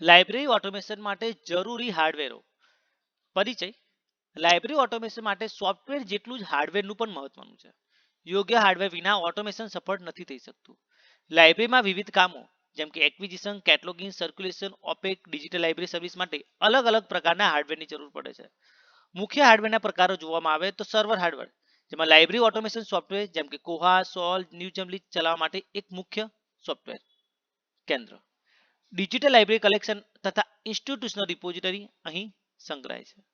Library automation માટે જરૂરી હાર્ડવેરો. પરિચય, લાઇબ્રેરી ઓટોમેશન માટે સોફ્ટવેર જેટલું જ હાર્ડવેરનું પણ મહત્વનું છે. યોગ્ય હાર્ડવેર વિના ઓટોમેશન સફળ નથી થઈ શકતું. લાઇબ્રેરીમાં વિવિધ કામો, જેમ કે acquisition, cataloguing, circulation, OPAC, digital library service માટે અલગ અલગ પ્રકારના હાર્ડવેરની જરૂર પડે છે. મુખ્ય હાર્ડવેરના પ્રકારો જોવામાં આવે તો સર્વર હાર્ડવેર, જેમાં લાઇબ્રેરી ઓટોમેશન સોફ્ટવેર, જેમ કે કોહા સોલ ન્યૂજમલી ચલાવવા માટે એક મુખ્ય સોફ્ટવેર કેન્દ્ર. ડિજિટલ લાઇબ્રેરી કલેક્શન તથા ઇન્સ્ટિટ્યુશનલ રિપોઝિટરી અહીં સંગ્રહાય છે.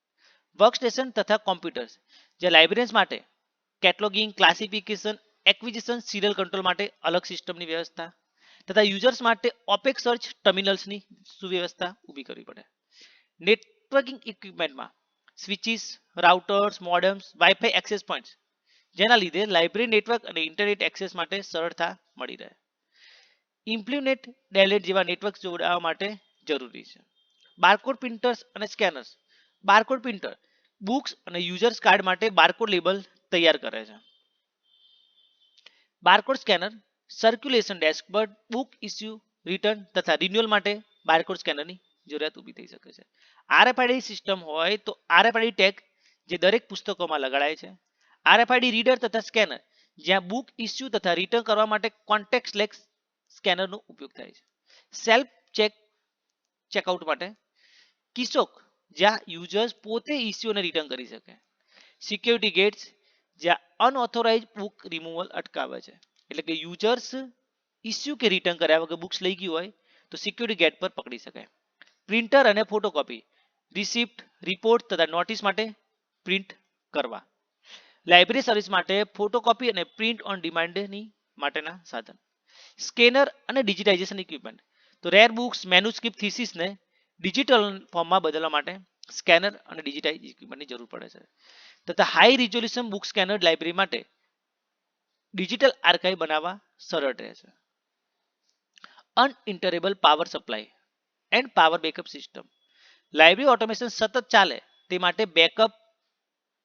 વર્કસ્ટેશન તથા કોમ્પ્યુટર્સ, જે લાઇબ્રેરીઝ માટે cataloguing, classification, acquisition, serial control માટે અલગ સિસ્ટમની વ્યવસ્થા તથા યુઝર્સ માટે ઓપેક સર્ચ ટર્મિનલ્સની સુવ્યવસ્થા ઊભી કરવી પડે. Networking ઇક્વિપમેન્ટમાં switches, routers, modems wifi access points જેના લીધે લાઇબ્રેરી નેટવર્ક અને ઇન્ટરનેટ એક્સેસ માટે સરળતા મળી રહે. ઇમ્પ્લિમેન્ટ ડેલેટ જેવા નેટવર્ક જોડાવા માટે જરૂરી છે. બારકોડ પ્રિન્ટર્સ અને સ્કેનર્સ. બારકોડ પ્રિન્ટર બુક્સ અને યુઝર્સ કાર્ડ માટે બારકોડ લેબલ તૈયાર કરે છે. બારકોડ સ્કેનર સર્ક્યુલેશન ડેસ્ક પર બુક ઇસ્યુ, રિટર્ન તથા રિન્યુઅલ માટે બારકોડ સ્કેનરની જરૂરિયાત ઊભી થઈ શકે છે. આરએફઆઈડી સિસ્ટમ હોય તો આરએફઆઈડી ટેગ જે દરેક પુસ્તકોમાં લગાડાય છે. આરએફઆઈડી રીડર તથા સ્કેનર જ્યાં બુક ઇસ્યુ તથા રિટર્ન કરવા માટે કોન્ટેક્ટ લેસ સ્કેનરનો ઉપયોગ થાય છે. સેલ્ફ ચેક ચેકઆઉટ માટે કિસોક જ્યાં યુઝર્સ પોતે ઇસ્યુને રિટર્ન કરી શકે. સિક્યોરિટી ગેટ્સ જ્યાં અનઓથોરાઇઝ બુક રિમૂવલ અટકાવે છે. એટલે કે યુઝર્સ ઇસ્યુ કે રિટર્ન કર્યા વગર બુક્સ લઈ ગયું હોય તો સિક્યુરિટી ગેટ પર પકડી શકાય. પ્રિન્ટર અને ફોટોકોપી રિસિપ્ટ રિપોર્ટ તથા નોટિસ માટે પ્રિન્ટ કરવા. લાઇબ્રેરી સર્વિસ માટે ફોટોકોપી અને પ્રિન્ટ ઓન ડિમાન્ડની માટેના સાધન. સ્કેનર અને ડિજિટાઇઝેશન ઇક્વિપમેન્ટ. તો રેર બુક્સ, મેન્યુસ્ક્રિપ્ટ થીસીસને ડિજિટલ ફોર્મમાં બદલવા માટે સ્કેનર અને ડિજિટાઇઝ ઇક્વિપમેન્ટની જરૂર પડે છે. તથા high resolution book scanner library માટે ડિજિટલ આર્કાઇવ બનાવવા સરળ રહે છે. Uninterruptible power supply and power backup system. Library automation સતત ચાલે તે માટે બેકઅપ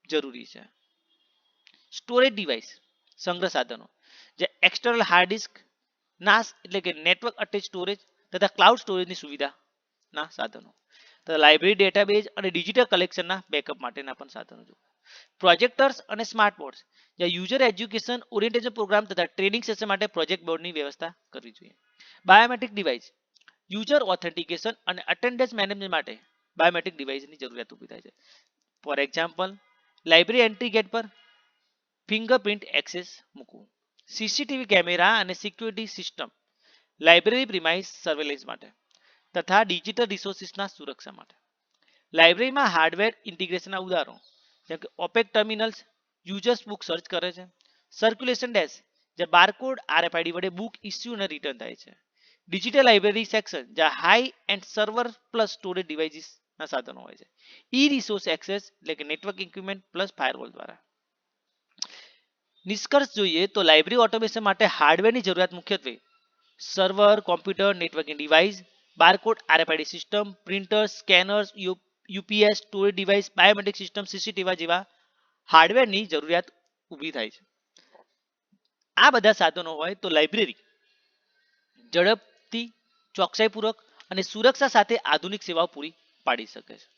જરૂરી છે. સ્ટોરેજ ડિવાઇસ, સંગ્રહ સાધનો, જે એક્સટર્નલ હાર્ડ ડિસ્ક નાસ એટલે કે નેટવર્ક અટેચ સ્ટોરેજ તથા ક્લાઉડ સ્ટોરેજની સુવિધાના સાધનો. તથા લાઇબ્રેરી ડેટાબેઝ અને ડિજિટલ કલેક્શનના બેકઅપ માટેના પણ સાધનો જો પ્રોજેક્ટર્સ અને સ્માર્ટ બોર્ડ્સ જ્યાં યુઝર એજ્યુકેશન ઓરિએન્ટેશન પ્રોગ્રામ તથા ટ્રેનિંગ સેશન માટે પ્રોજેક્ટ બોર્ડની વ્યવસ્થા કરવી જોઈએ. બાયોમેટ્રિક ડિવાઇસ યુઝર ઓથેન્ટિકેશન અને અટેન્ડન્સ મેનેજમેન્ટ માટે બાયોમેટ્રિક ડિવાઇસની જરૂરિયાત ઊભી થાય છે. For example library entry gate પર ફિંગરપ્રિન્ટ એક્સેસ મૂકવું. સીસીટીવી કેમેરા અને security system, library premise surveillance માટે તથા ડિજિટલ રિસોર્સિસના સુરક્ષા માટે. લાઇબ્રેરીમાં હાર્ડવેર ઇન્ટિગ્રેશનના ઉદાહરણો, જેમ કે OPAC terminals, users book search કરે છે, સર્ક્યુલેશન ડેસ્ક જે બારકોડ, આરએફઆઈડી વડે બુક ઇસ્યુ અને રિટર્ન થાય છે. ડિજિટલ લાઇબ્રેરી સેક્શન, જ્યાં high end server plus storage ડિવાઇસીસના સાધનો હોય છે. ઈ રિસોર્સ એક્સેસ એટલે કે નેટવર્ક ઇક્વિપમેન્ટ પ્લસ ફાયરવોલ દ્વારા. નિષ્કર્ષ જોઈએ તો લાઇબ્રેરી ઓટોમેશન માટે હાર્ડવેરની જરૂરિયાત મુખ્યત્વે server, computer, networking device, barcode, RFID system, printer, scanners UPS, storage device, biometric system, CCTV જેવા હાર્ડવેરની જરૂરિયાત ઊભી થાય છે. આ બધા સાધનો હોય તો લાઇબ્રેરી ઝડપથી ચોકસાઈપૂર્વક અને સુરક્ષા સાથે આધુનિક સેવાઓ પૂરી પાડી શકે છે.